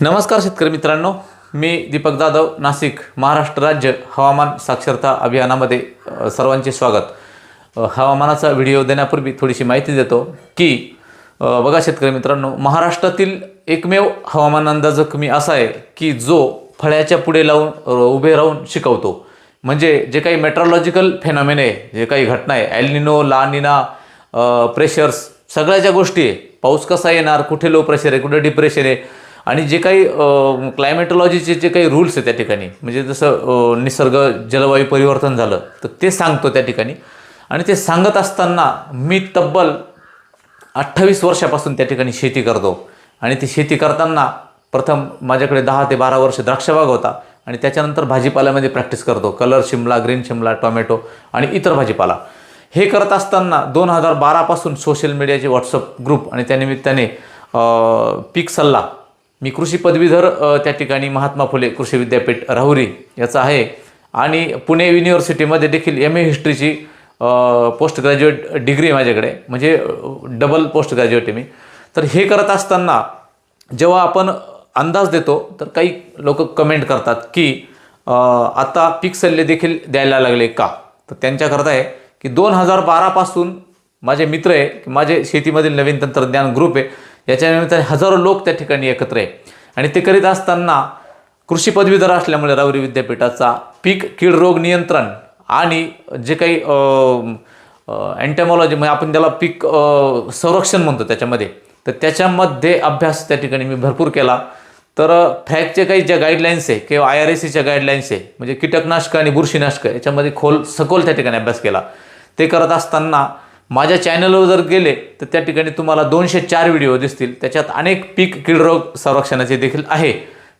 नमस्कार शेतकरी मित्रांनो मी दीपक जाधव नाशिक महाराष्ट्र राज्य हवामान साक्षरता अभियानामध्ये सर्वांचे स्वागत. हवामानाचा व्हिडिओ देण्यापूर्वी थोडीशी माहिती देतो की बघा शेतकरी मित्रांनो महाराष्ट्रातील एकमेव हवामान अंदाजक मी असा आहे की जो फळ्याच्या पुढे लावून उभे राहून शिकवतो. म्हणजे जे काही मेट्रोलॉजिकल फेनॉमेन आहे जे काही घटना आहे ॲलिनो लानिना प्रेशर्स सगळ्या ज्या गोष्टी आहे पाऊस कसा येणार कुठे लो प्रेशर आहे कुठे डिप्रेशन आहे आणि जे काही क्लायमेटॉलॉजीचे जे काही रूल्स आहे त्या ठिकाणी म्हणजे जसं निसर्ग जलवायू परिवर्तन झालं तर ते सांगतो त्या ठिकाणी. आणि ते सांगत असताना मी तब्बल अठ्ठावीस वर्षापासून त्या ठिकाणी शेती करतो. आणि ती शेती करताना प्रथम माझ्याकडे दहा ते बारा वर्ष द्राक्षबाग होता. आणि त्याच्यानंतर भाजीपाल्यामध्ये प्रॅक्टिस करतो. Colour Shimla green Shimla tomato आणि इतर भाजीपाला. हे करत असताना दोन हजार बारापासून सोशल मीडियाचे व्हॉट्सअप ग्रुप आणि त्यानिमित्ताने पीक सल्ला मी कृषी पदवीधर त्या ठिकाणी महात्मा फुले कृषी विद्यापीठ राहुरी याचा आहे. आणि पुणे युनिव्हर्सिटीमध्ये देखील एम ए हिस्ट्रीची पोस्ट ग्रॅज्युएट डिग्री आहे माझ्याकडे. म्हणजे डबल पोस्ट ग्रॅज्युएट आहे मी. तर हे करत असताना जेव्हा आपण अंदाज देतो तर काही लोक कमेंट करतात की आता पीक सल्ले देखील द्यायला लागले का? तर त्यांच्याकरता आहे की दोन हजार बारापासून माझे मित्र आहे माझे शेतीमधील नवीन तंत्रज्ञान ग्रुप आहे याच्या निमित्ताने हजारो लोक त्या ठिकाणी एकत्र आहे. आणि ते करीत असताना कृषी पदवीधर असल्यामुळे रावरी विद्यापीठाचा पीक कीड रोग नियंत्रण आणि जे काही अँटेमॉलॉजी म्हणजे आपण त्याला पीक संरक्षण म्हणतो त्याच्यामध्ये तर त्याच्यामध्ये अभ्यास त्या ठिकाणी मी भरपूर केला. तर फॅकचे काही ज्या गाईडलाईन्स आहे किंवा आय आर ए सीच्या गाईडलाईन्स आहे म्हणजे कीटकनाशक आणि बुरशीनाशकं याच्यामध्ये खोल सखोल त्या ठिकाणी अभ्यास केला. ते करत असताना माझ्या चॅनलवर जर गेले तर त्या ठिकाणी तुम्हाला दोनशे चार व्हिडिओ दिसतील. त्याच्यात अनेक पीक कीडरोग संरक्षणाचे देखील आहे.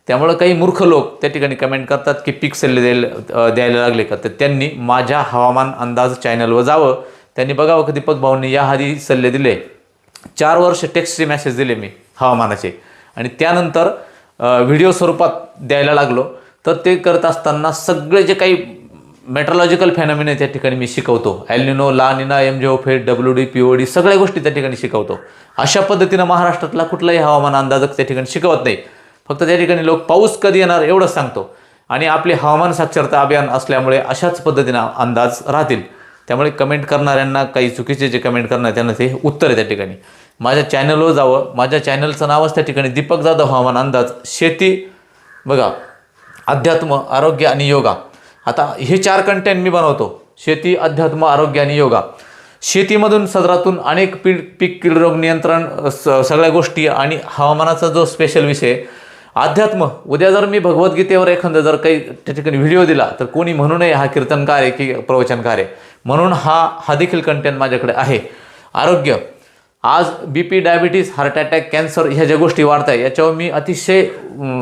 त्यामुळं काही मूर्ख लोक त्या ठिकाणी कमेंट करतात की पीक सल्ले द्यायला द्यायला लागले का? तर त्यांनी माझ्या हवामान अंदाज चॅनलवर जावं. त्यांनी बघावं की दीपक भाऊंनी या आधी सल्ले दिले? चार वर्ष टेक्स्टचे मॅसेज दिले मी हवामानाचे. आणि त्यानंतर व्हिडिओ स्वरूपात द्यायला लागलो. तर ते करत असताना सगळे जे काही मेट्रोलॉजिकल फॅनॉमिन त्या ठिकाणी मी शिकवतो. El Nino La Nina M J फेट W D P O D सगळ्या गोष्टी त्या ठिकाणी शिकवतो. अशा पद्धतीनं महाराष्ट्रातला कुठलाही हवामान अंदाजक त्या ठिकाणी शिकवत नाही. फक्त त्या ठिकाणी लोक पाऊस कधी येणार एवढंच सांगतो. आणि आपले हवामान साक्षरता अभियान असल्यामुळे अशाच पद्धतीनं अंदाज राहतील. त्यामुळे कमेंट करणाऱ्यांना काही चुकीचे जे कमेंट करणार त्यांना ते उत्तर आहे त्या ठिकाणी. माझ्या चॅनलवर जावं. माझ्या चॅनलचं नावच त्या ठिकाणी दीपक जाधव हवामान अंदाज. शेती बघा अध्यात्म आरोग्य आणि योगा. आता हे चार कंटेंट मी बनवतो. शेती अध्यात्म आरोग्य आणि योगा. शेतीमधून सदरातून अनेक पीड पीक कीड रोग नियंत्रण स- सगळ्या गोष्टी आणि हवामानाचा जो स्पेशल विषय अध्यात्म. उद्या जर मी भगवद्गीतेवर एखादा जर काही त्या ठिकाणी व्हिडिओ दिला तर कोणी म्हणू नये हा कीर्तनकार आहे की प्रवचनकार आहे. म्हणून हा हा देखील कंटेंट माझ्याकडे आहे. आरोग्य. आज B P diabetes heart attack cancer ह्या ज्या गोष्टी वाढत आहे याच्यावर मी अतिशय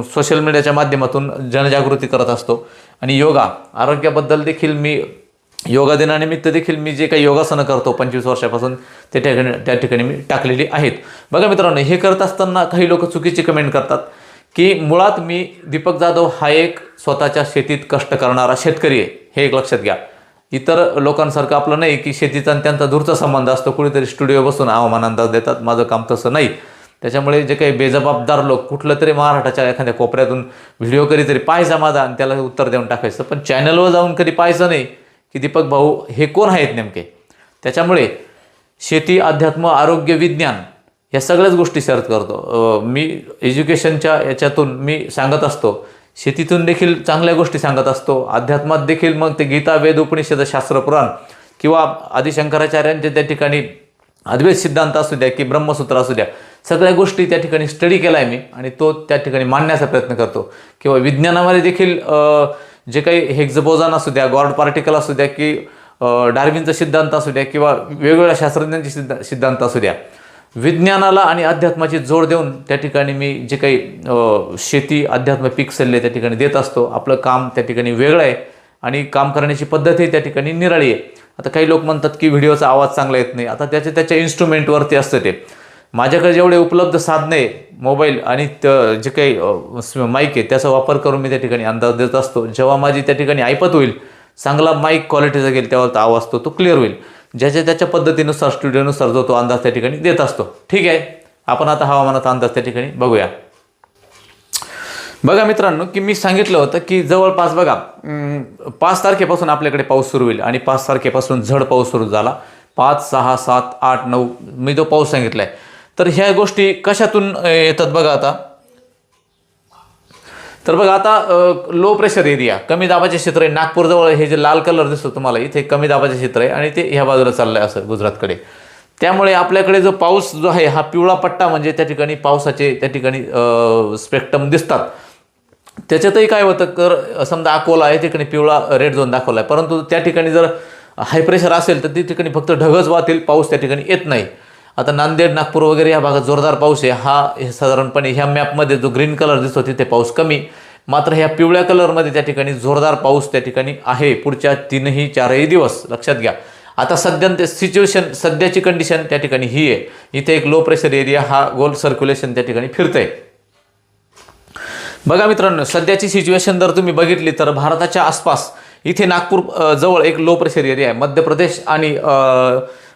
सोशल मीडियाच्या माध्यमातून जनजागृती करत असतो. आणि योगा आरोग्याबद्दल देखील मी योगा दिनानिमित्त देखील मी जे काही योगासनं करतो पंचवीस वर्षापासून ते ठिकाणी त्या ठिकाणी मी टाकलेली आहेत. बघा मित्रांनो हे करत असताना काही लोक चुकीची कमेंट करतात की मुळात मी दीपक जाधव हा एक स्वतःच्या शेतीत कष्ट करणारा शेतकरी आहे हे एक लक्षात घ्या. इतर लोकांसारखं आपलं नाही की शेतीचा आणि त्यांचा दूरचा संबंध असतो कुणीतरी स्टुडिओ बसून हवामान अंदाज देतात माझं काम तसं नाही. त्याच्यामुळे जे काही बेजबाबदार लोक कुठलं तरी महाराष्ट्राच्या एखाद्या कोपऱ्यातून व्हिडिओ कधी तरी पाहायचा माझा आणि त्याला उत्तर देऊन टाकायचं. पण चॅनलवर जाऊन कधी पाहायचं नाही की दीपक भाऊ हे कोण आहेत नेमके? त्याच्यामुळे शेती अध्यात्म आरोग्य विज्ञान या सगळ्याच गोष्टी सर्च करतो. मी एज्युकेशनच्या याच्यातून मी सांगत असतो. शेतीतून देखील चांगल्या गोष्टी सांगत असतो. अध्यात्मात देखील मग ते गीता वेद उपनिषद शास्त्र पुराण किंवा आदिशंकराचार्यांचे त्या ठिकाणी अद्वैत सिद्धांत असू द्या की ब्रह्मसूत्र असू द्या. सगळ्या गोष्टी त्या ठिकाणी स्टडी केला आहे मी आणि तो त्या ठिकाणी मांडण्याचा प्रयत्न करतो. किंवा विज्ञानामध्ये देखील जे काही हेक्झबोजान असू द्या गॉड पार्टिकल असू द्या की डार्विनचा सिद्धांत असू द्या किंवा वेगवेगळ्या शास्त्रज्ञांचे सिद्धा सिद्धांत असू द्या. विज्ञानाला आणि अध्यात्माची जोड देऊन त्या ठिकाणी मी जे काही शेती अध्यात्म पीक सल्ले त्या ठिकाणी देत असतो आपलं काम त्या ठिकाणी वेगळं आहे आणि काम करण्याची पद्धतही त्या ठिकाणी निराळी आहे. आता काही लोक म्हणतात की व्हिडिओचा आवाज चांगला येत नाही. आता त्याच्या त्याच्या इन्स्ट्रुमेंटवरती असतं ते. माझ्याकडे जेवढे उपलब्ध साधने आहे, मोबाईल आणि त- जे काही माईक आहे त्याचा वापर करून मी त्या ठिकाणी अंदाज देत असतो. जेव्हा माझी त्या ठिकाणी ऐपत होईल चांगला माईक क्वालिटीचा घेईल तेव्हा तो आवाज तो तो क्लिअर होईल. ज्याच्या त्याच्या पद्धतीनुसार स्टुडिओनुसार जो तो अंदाज त्या ठिकाणी देत असतो. ठीक आहे? आपण आता हवामानाचा अंदाज त्या ठिकाणी बघूया. बघा मित्रांनो की मी सांगितलं होतं की जवळपास बघा पाच तारखेपासून आपल्याकडे पाऊस सुरू होईल आणि पाच तारखेपासून झड पाऊस सुरू झाला. पाच सहा सात आठ नऊ मी जो पाऊस सांगितला आहे तर ह्या गोष्टी कशातून येतात बघा आता. तर बघा आता लो प्रेशर एरिया कमी दाबाचे क्षेत्र आहे. नागपूरजवळ हे जे लाल कलर दिसतो तुम्हाला इथे कमी दाबाचे क्षेत्र आहे आणि ते ह्या बाजूला चाललं आहे असं गुजरातकडे. त्यामुळे आपल्याकडे जो पाऊस जो आहे हा पिवळा पट्टा म्हणजे त्या ठिकाणी पावसाचे त्या ठिकाणी स्पेक्ट्रम दिसतात. त्याच्यातही काय होतं तर समजा अकोला आहे ठिकाणी पिवळा रेड झोन दाखवला आहे परंतु त्या ठिकाणी जर हाय प्रेशर असेल तर त्या ठिकाणी फक्त ढगच वाहतील पाऊस त्या ठिकाणी येत नाही. आता नांदेड नागपूर वगैरे या भागात जोरदार पाऊस आहे. हा साधारणपणे ह्या मॅपमध्ये जो ग्रीन कलर दिसतो तिथे पाऊस कमी. मात्र ह्या पिवळ्या कलरमध्ये त्या ठिकाणी जोरदार पाऊस त्या ठिकाणी आहे. पुढच्या तीनही चारही दिवस लक्षात घ्या. आता सध्या ते सिच्युएशन सध्याची कंडिशन त्या ठिकाणी ही आहे. इथे एक लो प्रेशर एरिया हा गोल सर्क्युलेशन त्या ठिकाणी फिरतंय. बघा मित्रांनो सध्याची सिच्युएशन जर तुम्ही बघितली तर भारताच्या आसपास इथे नागपूर जवळ एक लो प्रेशर एरिया आहे. मध्य प्रदेश आणि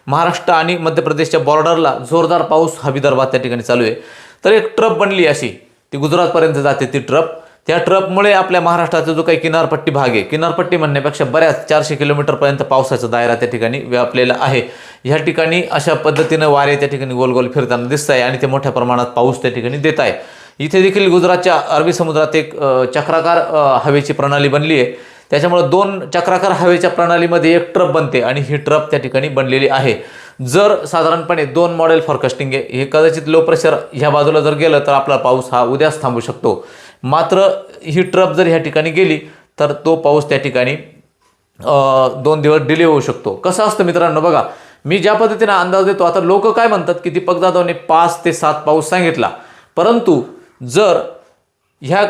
महाराष्ट्र आणि मध्य प्रदेशच्या बॉर्डरला जोरदार पाऊस हा विदर्भात त्या ठिकाणी चालू आहे. तर एक ट्रप बनली अशी. ती गुजरातपर्यंत जाते ती ट्रप त्या ट्रपमुळे आपल्या महाराष्ट्राचा जो काही किनारपट्टी भाग आहे किनारपट्टी म्हणण्यापेक्षा बऱ्याच चारशे किलोमीटरपर्यंत पावसाचा दायरा त्या ठिकाणी व्यापलेला आहे. ह्या ठिकाणी अशा पद्धतीनं वारे त्या ठिकाणी गोल गोल फिरताना दिसत आहे आणि ते मोठ्या प्रमाणात पाऊस त्या ठिकाणी देत आहे इथे देखील गुजरातच्या अरबी समुद्रात एक चक्राकार हवेची प्रणाली बनली आहे. त्याच्यामुळं दोन चक्राकार हवेच्या प्रणालीमध्ये एक ट्रप बनते आणि ही ट्रप त्या ठिकाणी बनलेली आहे. जर साधारणपणे दोन मॉडेल फॉरकास्टिंग आहे हे कदाचित लो प्रेशर ह्या बाजूला जर गेलं तर आपला पाऊस हा उद्याच थांबू शकतो. मात्र ही ट्रप जर ह्या ठिकाणी गेली तर तो पाऊस त्या ठिकाणी दोन दिवस डिले होऊ शकतो. कसं असतं मित्रांनो बघा मी ज्या पद्धतीने अंदाज देतो आता लोक काय म्हणतात की दीपक जाधवने पाच ते सात पाऊस सांगितला. परंतु जर ह्या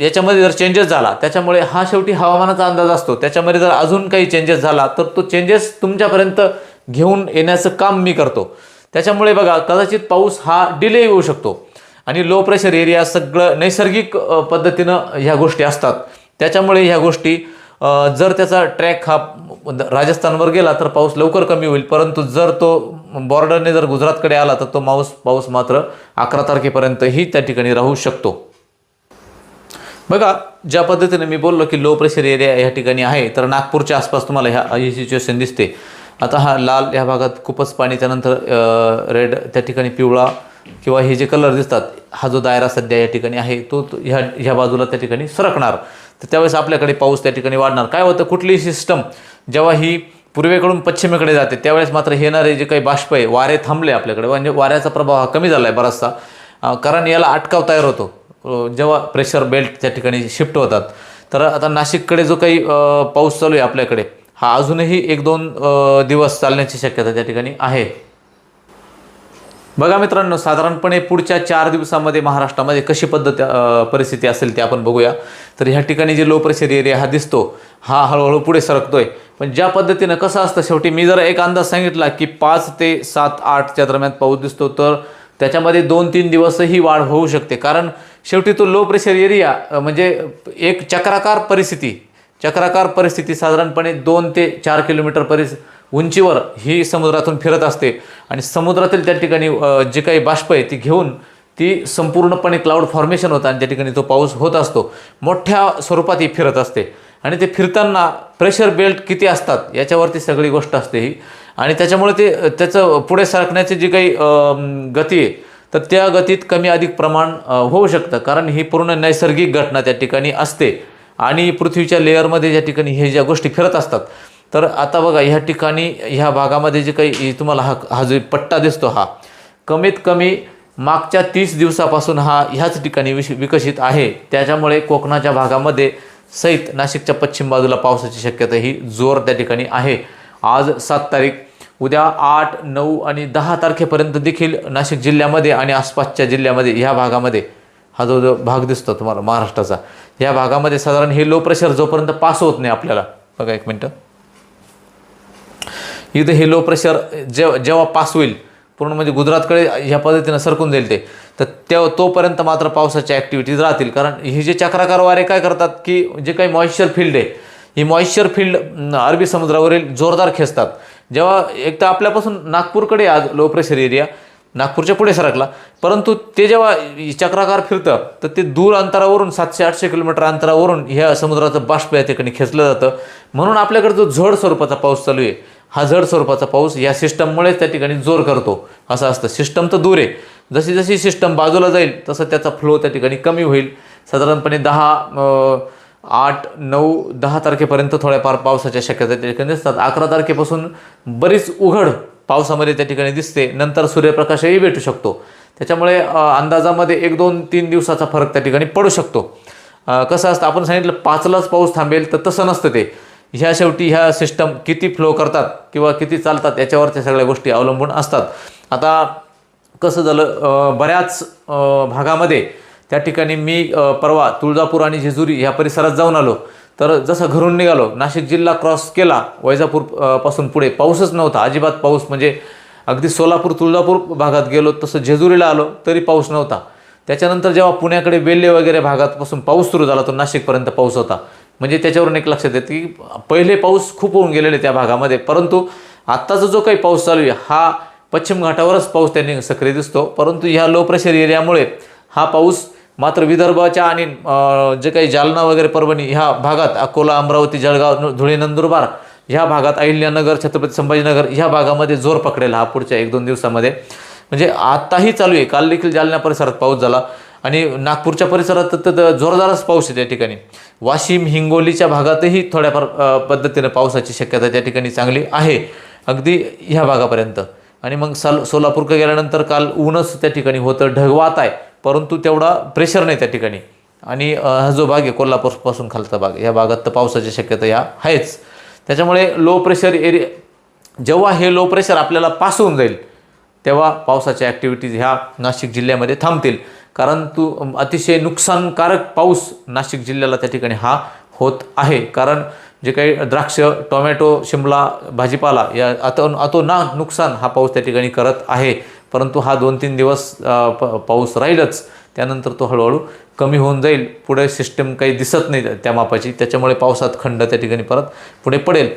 याच्यामध्ये जर चेंजेस झाला त्याच्यामुळे हा शेवटी हवामानाचा अंदाज असतो. त्याच्यामध्ये जर अजून काही चेंजेस झाला तर तो चेंजेस तुमच्यापर्यंत घेऊन येण्याचं काम मी करतो. त्याच्यामुळे बघा कदाचित पाऊस हा डिले येऊ शकतो. आणि लो प्रेशर एरिया सगळं नैसर्गिक पद्धतीनं ह्या गोष्टी असतात. त्याच्यामुळे ह्या गोष्टी जर त्याचा ट्रॅक हा राजस्थानवर गेला तर पाऊस लवकर कमी होईल. परंतु जर तो बॉर्डरने जर गुजरातकडे आला तर तो माऊस पाऊस मात्र अकरा तारखेपर्यंतही त्या ठिकाणी राहू शकतो. बघा ज्या पद्धतीने मी बोललो की लो प्रेशर एरिया या ठिकाणी आहे तर नागपूरच्या आसपास तुम्हाला ह्या ही सिच्युएशन दिसते. आता हा लाल ह्या भागात खूपच पाणी त्यानंतर रेड त्या ठिकाणी पिवळा किंवा हे जे कलर दिसतात हा जो दायरा सध्या या ठिकाणी आहे तो ह्या ह्या बाजूला त्या ठिकाणी सरकणार. तर त्यावेळेस आपल्याकडे पाऊस त्या ठिकाणी वाढणार. काय होतं कुठलीही सिस्टम जेव्हा ही पूर्वेकडून पश्चिमेकडे जाते त्यावेळेस मात्र येणारे जे काही बाष्प आहे वारे थांबले आपल्याकडे. म्हणजे वाऱ्याचा प्रभाव हा कमी झाला आहे बराचसा कारण याला अटकाव तयार होतो. जेव्हा प्रेशर बेल्ट त्या ठिकाणी शिफ्ट होतात तर आता नाशिककडे जो काही पाऊस चालू आहे आपल्याकडे हा अजूनही एक दोन दिवस चालण्याची शक्यता त्या ठिकाणी आहे. बघा मित्रांनो साधारणपणे पुढच्या चार दिवसामध्ये महाराष्ट्रामध्ये कशी पद्धत परिस्थिती असेल ते आपण बघूया. तर ह्या ठिकाणी जे लो प्रेशर एरिया हा दिसतो हा हळूहळू पुढे सरकतोय. पण ज्या पद्धतीनं कसं असतं शेवटी मी जर एक अंदाज सांगितला की पाच ते सात आठच्या दरम्यान पाऊस दिसतो तर त्याच्यामध्ये दोन तीन दिवसही वाढ होऊ शकते. कारण शेवटी तो लो प्रेशर एरिया म्हणजे एक चक्राकार परिस्थिती चक्राकार परिस्थिती साधारणपणे दोन ते चार किलोमीटर परिस उंचीवर ही समुद्रातून फिरत असते. आणि समुद्रातील त्या ठिकाणी जी जे काही बाष्प आहे ती घेऊन ती संपूर्णपणे क्लाउड फॉर्मेशन होतं आणि त्या ठिकाणी तो पाऊस होत असतो. मोठ्या स्वरूपात ही फिरत असते. आणि ते फिरताना प्रेशर बेल्ट किती असतात याच्यावरती सगळी गोष्ट असते ही. आणि त्याच्यामुळे ते त्याचं पुढे सरकण्याची जी काही गती आहे तर त्या गतीत कमी अधिक प्रमाण होऊ शकतं. कारण ही पूर्ण नैसर्गिक घटना त्या ठिकाणी असते. आणि पृथ्वीच्या लेअरमध्ये ज्या ठिकाणी हे ज्या गोष्टी फिरत असतात तर आता बघा ह्या ठिकाणी ह्या भागामध्ये जे काही तुम्हाला हा हा जो पट्टा दिसतो हा कमीत कमी मागच्या तीस दिवसापासून हा ह्याच ठिकाणी विश विकसित आहे. त्याच्यामुळे कोकणाच्या भागामध्ये सहित नाशिकच्या पश्चिम बाजूला पावसाची शक्यता ही जोर त्या ठिकाणी आहे. आज सात तारीख उद्या आठ नऊ आणि दहा तारखेपर्यंत देखील नाशिक जिल्ह्यामध्ये आणि आसपासच्या जिल्ह्यामध्ये ह्या भागामध्ये हा जो जो भाग दिसतो तुम्हाला महाराष्ट्राचा या भागामध्ये साधारण हे लो प्रेशर जोपर्यंत पास होत नाही आपल्याला बघा एक मिनटं. इथं हे लो प्रेशर जेव जेव्हा पास होईल पूर्ण म्हणजे गुजरातकडे ह्या पद्धतीनं सरकून जाईल ते. तर तेव्हा तोपर्यंत मात्र पावसाच्या ॲक्टिव्हिटीज राहतील. कारण हे जे चक्राकार वारे काय करतात की जे काही मॉइश्चर फील्ड आहे ही मॉइश्चर फील्ड अरबी समुद्रावरील जोरदार खेचतात. जेव्हा एक तर आपल्यापासून नागपूरकडे आज लो प्रेशर एरिया नागपूरच्या पुढे सरकला. परंतु ते जेव्हा चक्राकार फिरतं तर ते दूर अंतरावरून सातशे आठशे किलोमीटर अंतरावरून ह्या समुद्राचं बाष्प या ठिकाणी खेचलं जातं. म्हणून आपल्याकडे जो झड स्वरूपाचा पाऊस चालू आहे हा जड स्वरूपाचा पाऊस या सिस्टममुळेच त्या ठिकाणी जोर करतो असं असतं. सिस्टम तर दूर आहे. जशी जशी सिस्टम बाजूला जाईल तसं त्याचा फ्लो त्या ठिकाणी कमी होईल. साधारणपणे दहा आठ नऊ दहा तारखेपर्यंत थोड्याफार पावसाच्या शक्यता त्या ठिकाणी असतात अकरा तारखेपासून बरीच उघड पावसामध्ये त्या ठिकाणी दिसते. नंतर सूर्यप्रकाशही भेटू शकतो. त्याच्यामुळे अंदाजामध्ये एक दोन तीन दिवसाचा फरक त्या ठिकाणी पडू शकतो. कसं असतं आपण सांगितलं पाचलाच पाऊस थांबेल तर तसं नसतं ते. ह्या शेवटी ह्या सिस्टम किती फ्लो करतात किंवा किती चालतात याच्यावर त्या सगळ्या गोष्टी अवलंबून असतात. आता कसं झालं बऱ्याच भागामध्ये त्या ठिकाणी मी परवा तुळजापूर आणि जेजुरी ह्या परिसरात जाऊन आलो. तर जसं घरून निघालो नाशिक जिल्हा क्रॉस केला वैजापूरपासून पुढे पाऊसच नव्हता अजिबात पाऊस म्हणजे अगदी सोलापूर तुळजापूर भागात गेलो तसं जेजुरीला आलो तरी पाऊस नव्हता. त्याच्यानंतर जेव्हा पुण्याकडे वेल्हे वगैरे भागातपासून पाऊस सुरू झाला तो नाशिकपर्यंत पाऊस होता. म्हणजे त्याच्यावरून एक लक्षात येतं की पहिले पाऊस खूप होऊन गेलेले त्या भागामध्ये परंतु आत्ताचा जो काही पाऊस चालू आहे हा पश्चिम घाटावरच पाऊस त्यांनी सक्रिय दिसतो. परंतु ह्या लो प्रेशर एरियामुळे हा पाऊस मात्र विदर्भाच्या आणि जे काही जालना वगैरे परभणी ह्या भागात अकोला अमरावती जळगाव धुळे नंदुरबार ह्या भागात अहिल्यानगर छत्रपती संभाजीनगर ह्या भागामध्ये जोर पकडेल हा पुढच्या एक दोन दिवसामध्ये. म्हणजे आत्ताही चालू आहे. काल देखील जालना परिसरात पाऊस झाला आणि नागपूरच्या परिसरात तर- जोरदारच पाऊस आहे त्या ठिकाणी. वाशिम हिंगोलीच्या भागातही थोड्याफार पद्धतीनं पावसाची शक्यता त्या ठिकाणी चांगली आहे. अगदी ह्या भागापर्यंत. आणि मग साल सोलापूरकडे गेल्यानंतर काल ऊनच त्या ठिकाणी होतं ढगवात आहे. परंतु तेवढा प्रेशर नाही त्या ठिकाणी. आणि हा जो भाग आहे कोल्हापूरपासून खालचा भाग या भागात तर पावसाची शक्यता या आहेच. त्याच्यामुळे लो प्रेशर एरिया जेव्हा हे लो प्रेशर आपल्याला पास होऊन जाईल तेव्हा पावसाच्या ॲक्टिव्हिटीज ह्या नाशिक जिल्ह्यामध्ये थांबतील. कारण तू अतिशय नुकसानकारक पाऊस नाशिक जिल्ह्याला त्या ठिकाणी हा होत आहे. कारण जे काही द्राक्ष टोमॅटो शिमला भाजीपाला या अतो ना नुकसान हा पाऊस त्या ठिकाणी करत आहे. परंतु हा दोन तीन दिवस प पाऊस राहीलच त्यानंतर तो हळूहळू कमी होऊन जाईल. पुढे सिस्टम काही दिसत नाही त्या मापाची. त्याच्यामुळे पावसात खंड त्या ठिकाणी परत पुढे पडेल.